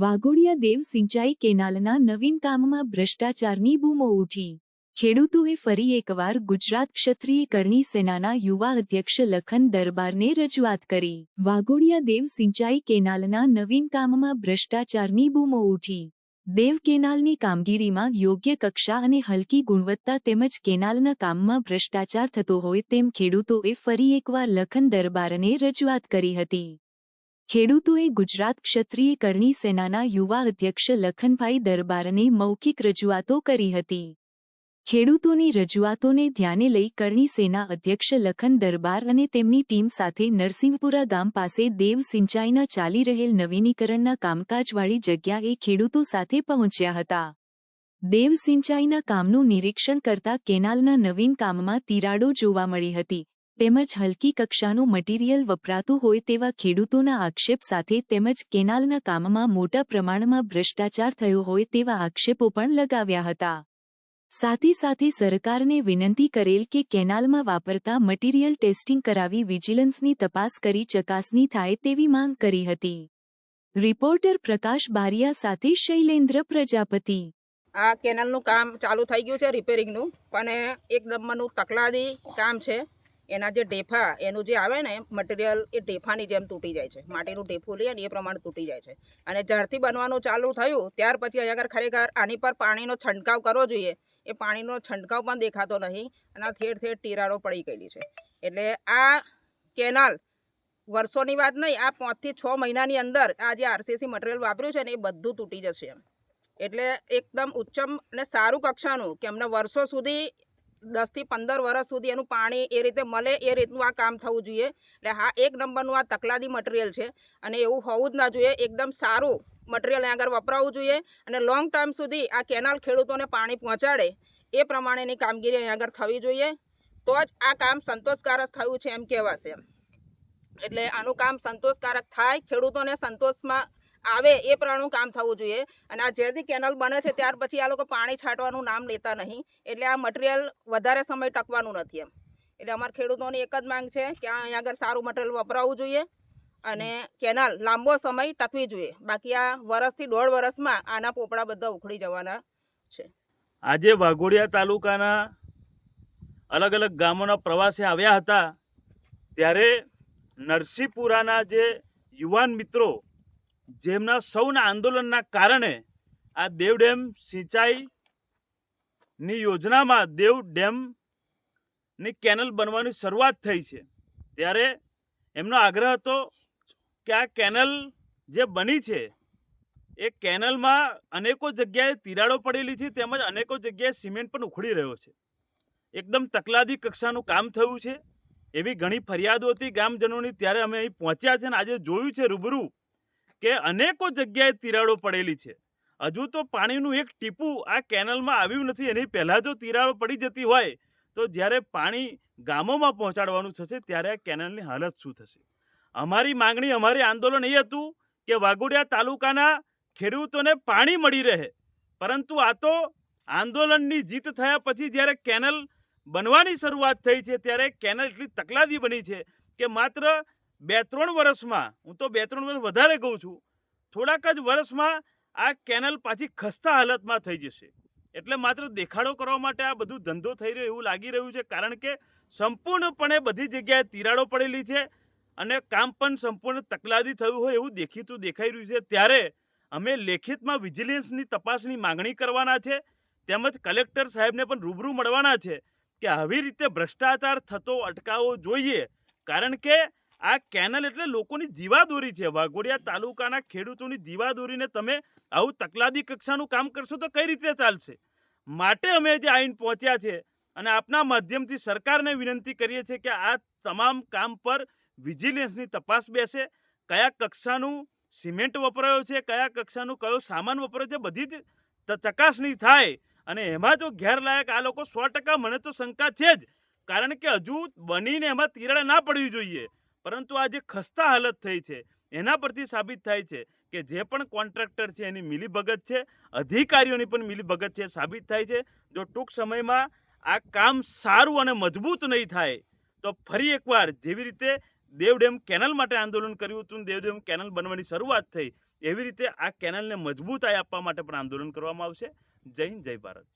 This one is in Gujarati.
વાઘોડિયા દેવ સિંચાઈ કેનાલના નવીન કામમાં ભ્રષ્ટાચારની બૂમો ઉઠી. ખેડૂતોએ ફરી એકવાર ગુજરાત ક્ષત્રિય કરણી સેનાના યુવા અધ્યક્ષ લખન દરબારને રજૂઆત કરી. વાઘોડિયા દેવ સિંચાઈ કેનાલના નવીન કામમાં ભ્રષ્ટાચારની બૂમો ઉઠી. દેવ કેનાલની કામગીરીમાં યોગ્ય કક્ષા અને હલકી ગુણવત્તા તેમજ કેનાલના કામમાં ભ્રષ્ટાચાર થતો હોય તેમ ખેડૂતોએ ફરી એકવાર લખન દરબારને રજૂઆત કરી હતી. ખેડૂતોએ ગુજરાત ક્ષત્રિય કરણી સેનાના યુવા અધ્યક્ષ લખનભાઈ દરબારને મૌખિક રજૂઆતો કરી હતી. ખેડૂતોની રજૂઆતોને ધ્યાને લઈ કરણી સેના અધ્યક્ષ લખન દરબાર અને તેમની ટીમ સાથે નરસિંહપુરા ગામ પાસે દેવ સિંચાઈના ચાલી રહેલ નવીનીકરણના કામકાજવાળી જગ્યાએ ખેડૂતો સાથે પહોંચ્યા હતા. દેવ સિંચાઈના કામનું નિરીક્ષણ કરતા કેનાલના નવીન કામમાં તિરાડો જોવા મળી હતી તેમજ હલકી કક્ષાનું મટીરીયલ વપરાતું હોય તેવા ખેડૂતોના આક્ષેપ સાથે તેમજ કેનાલના કામમાં મોટા પ્રમાણમાં ભ્રષ્ટાચાર થયો હોય તેવા આક્ષેપો પણ લગાવ્યા હતા. સાથે સાથે સરકારને વિનંતી કરેલ કે કેનાલમાં વાપરતા મટીરીયલ ટેસ્ટિંગ કરાવી વિજિલન્સની તપાસ કરી ચકાસણી થાય તેવી માંગ કરી હતી. રિપોર્ટર પ્રકાશ બારિયા સાથે શૈલેન્દ્ર પ્રજાપતિ. આ કેનાલનું કામ ચાલુ થઈ ગયું છે રિપેરિંગનું પણ એક નંબરનું તકલાદી કામ છે. એના જે ઢેફા, એનું જે આવે ને મટીરિયલ એ ઢેફાની જેમ તૂટી જાય છે. માટીનું ઢેફું લઈએ ને એ પ્રમાણે તૂટી જાય છે. અને જ્યારથી બનવાનું ચાલુ થયું, ત્યાર પછી અહીંયા આગળ ખરેખર આની પર પાણીનો છંટકાવ કરવો જોઈએ. એ પાણીનો છંટકાવ પણ દેખાતો નહીં અને આ ઠેર ઠેર તિરાડો પડી ગયેલી છે. એટલે આ કેનાલ, વર્ષોની વાત નહીં, આ પાંચથી છ મહિનાની અંદર આ જે આરસીસી મટીરિયલ વાપર્યું છે ને, એ બધું તૂટી જશે એમ. એટલે એકદમ ઉચ્ચમ અને સારું કક્ષાનું કે અમને વર્ષો સુધી દસથી પંદર વર્ષ સુધી એનું પાણી એ રીતે મળે એ રીતનું આ કામ થવું જોઈએ. એટલે હા, એક નંબરનું આ તકલાદી મટીરિયલ છે અને એવું હોવું જ ના જોઈએ. એકદમ સારું મટીરિયલ અહીં આગળ વપરાવવું જોઈએ અને લોંગ ટાઈમ સુધી આ કેનાલ ખેડૂતોને પાણી પહોંચાડે એ પ્રમાણેની કામગીરી અહીંયા આગળ થવી જોઈએ. તો જ આ કામ સંતોષકારક થયું છે એમ કહેવાશે એટલે આનું કામ સંતોષકારક થાય, ખેડૂતોને સંતોષમાં આવે એ પ્રમાણેનું કામ થવું જોઈએ. અને આ જ્યારથી કેનલ બને છે ત્યાર પછી આ લોકો પાણી છાંટવાનું નામ લેતા નહીં. એટલે આ મટીરિયલ વધારે સમય ટકવાનું નથી એમ. એટલે અમારા ખેડૂતોની એક જ માંગ છે કે અહીંયા આગળ સારું મટીરિયલ વપરાવવું જોઈએ અને કેનાલ લાંબો સમય ટકવી જોઈએ. બાકી આ વરસથી દોઢ વર્ષમાં આના પોપડા બધા ઉખડી જવાના છે. આજે વાઘોડિયા તાલુકાના અલગ અલગ ગામોના પ્રવાસે આવ્યા હતા ત્યારે નરસિંહપુરાના જે યુવાન મિત્રો જેમના સૌના આંદોલનના કારણે આ દેવ ડેમ સિંચાઈની યોજનામાં દેવ ડેમની કેનલ બનવાની શરૂઆત થઈ છે. ત્યારે એમનો આગ્રહ હતો કે આ કેનલ જે બની છે, એ કેનલમાં અનેકો જગ્યાએ તિરાડો પડેલી છે તેમજ અનેકો જગ્યાએ સિમેન્ટ પણ ઉખડી રહ્યો છે. એકદમ તકલાદી કક્ષાનું કામ થયું છે. એવી ઘણી ફરિયાદો હતી ગામજનોની, ત્યારે અમે અહીં પહોંચ્યા છે અને આજે જોયું છે રૂબરૂ કે અનેકો જગ્યાએ તિરાડો પડેલી છે. હજુ તો પાણીનું એક ટીપું આ કેનલમાં આવ્યું નથી, એની પહેલાં જો તિરાડો પડી જતી હોય, તો જ્યારે પાણી ગામોમાં પહોંચાડવાનું થશે, ત્યારે આ કેનલની હાલત શું થશે? અમારી માંગણી, અમારી આંદોલન એ હતું કે વાઘોડિયા તાલુકાના ખેડૂતોને પાણી મળી રહે. પરંતુ આ તો આંદોલનની જીત થયા પછી જ્યારે કેનલ બનવાની શરૂઆત થઈ છે, ત્યારે કેનલ એટલી તકલાદી બની છે કે માત્ર બે ત્રણ વર્ષમાં, હું તો બે ત્રણ વર્ષ વધારે કહું છું, થોડાક જ વર્ષમાં આ કેનલ પાછી ખસ્તા હાલતમાં થઈ જશે. એટલે માત્ર દેખાડો કરવા માટે આ બધું ધંધો થઈ રહ્યો એવું લાગી રહ્યું છે, કારણ કે સંપૂર્ણપણે બધી જગ્યાએ તિરાડો પડેલી છે અને કામ પણ સંપૂર્ણ તકલાદી થયું હોય એવું દેખીતું દેખાઈ રહ્યું છે. ત્યારે અમે લેખિતમાં વિજિલન્સની તપાસની માંગણી કરવાના છે, તેમજ કલેક્ટર સાહેબને પણ રૂબરૂ મળવાના છે કે આવી રીતે ભ્રષ્ટાચાર થતો અટકાવવો જોઈએ, કારણ કે આ કેનલ એટલે લોકોની જીવાદોરી છે. વાઘોડિયા તાલુકાના ખેડૂતોની જીવાદોરીને તમે આવું તકલાદી કક્ષાનું કામ કરશો તો કઈ રીતે ચાલશે? માટે અમે જે આઈન પહોંચ્યા છે અને આપના માધ્યમથી સરકારને વિનંતી કરીએ છીએ કે આ તમામ કામ પર વિજિલન્સની તપાસ બેસે. કયા કક્ષાનું સિમેન્ટ વપરાયો છે, કયા કક્ષાનું કયો સામાન વપરાયો છે, બધી જ ચકાસણી થાય અને એમાં જો ગેરલાયક આ લોકો સો ટકા, મને તો શંકા છે જ. કારણ કે હજુ બનીને એમાં તિરાડ ના પડવી જોઈએ. પરંતુ આ જે ખસ્તા હાલત થઈ છે, એના પરથી સાબિત થાય છે કે જે પણ કોન્ટ્રાક્ટર છે એની મિલીભગત છે, અધિકારીઓની પણ મિલીભગત છે, સાબિત થાય છે. જો ટૂંક સમયમાં આ કામ સારું અને મજબૂત નહીં થાય, તો ફરી એકવાર જેવી રીતે દેવ ડેમ કેનલ માટે આંદોલન કર્યું હતું દેવડેમ કેનલ બનવાની શરૂઆત થઈ, એવી રીતે આ કેનલને મજબૂતાઈ આપવા માટે પણ આંદોલન કરવામાં આવશે. જય હિન્દ, જય ભારત.